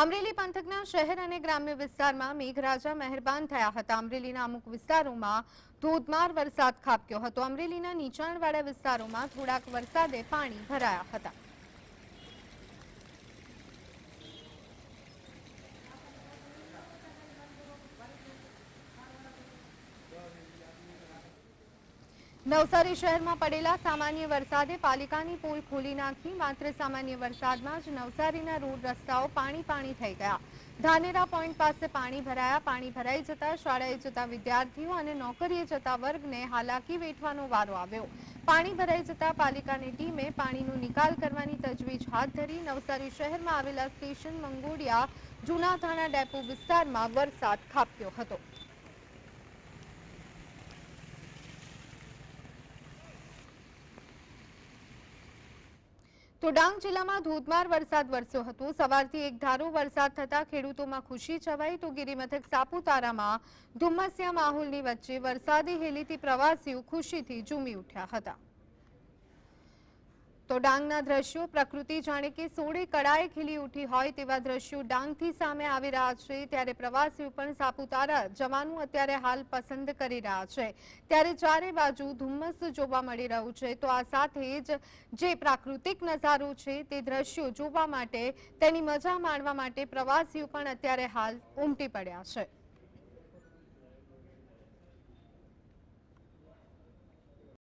અમરેલી પંથકના શહેર અને ગ્રામ્ય વિસ્તારમાં મેઘરાજા મહેરબાન થયા હતા. અમરેલીના અમુક વિસ્તારોમાં ધોધમાર વરસાદ ખાબક્યો હતો. અમરેલીના નીચાણવાળા વિસ્તારોમાં થોડાક વરસાદે પાણી ભરાયા હતા. નવસારી શહેરમાં પડેલા સામાન્ય વરસાદે પાલિકાની પોલ ખોલી નાખી. માત્ર સામાન્ય વરસાદમાં જ નવસારીના રોડ રસ્તાઓ પાણી પાણી થઈ ગયા. ધાનેરા પોઈન્ટ પાસે પાણી ભરાયા. પાણી ભરાઈ જતા શાળાએ જતા વિદ્યાર્થીઓ અને નોકરીએ જતા વર્ગને હાલાકી વેઠવાનો વારો આવ્યો. પાણી ભરાઈ જતા પાલિકાની ટીમે પાણીનો નિકાલ કરવાની તજવીજ હાથ ધરી નવસારી શહેરમાં આવેલા સ્ટેશન મંગોડિયા જૂના થાણા ડેપો વિસ્તારમાં વરસાદ ખાબક્યો હતો. તો ડાંગ જિલ્લામાં ધોધમાર વરસાદ વરસ્યો હતો. સવારથી એક ધારો વરસાદ થતા ખેડૂતોમાં ખુશી છવાઈ તો ગિરિમથક સાપુતારામાં ધુમ્મસ્યા માહોલની વચ્ચે વરસાદી હેલીથી પ્રવાસીઓ ખુશીથી ઝૂમી ઉઠ્યા હતા. તો ડાંગના દ્રશ્યો, પ્રકૃતિ જાણે કે સોળે કળાએ ખીલી ઉઠી હોય તેવા દ્રશ્યો ડાંગથી સામે આવી રહ્યા છે. ત્યારે પ્રવાસીઓ પણ સાપુતારા જવાનું અત્યારે હાલ પસંદ કરી રહ્યા છે. ત્યારે ચારે બાજુ ધુમ્મસ જોવા મળી રહ્યું છે. તો આ સાથે જ જે પ્રાકૃતિક નજારો છે તે દ્રશ્યો જોવા માટે, તેની મજા માણવા માટે પ્રવાસીઓ પણ અત્યારે હાલ ઉમટી પડ્યા છે.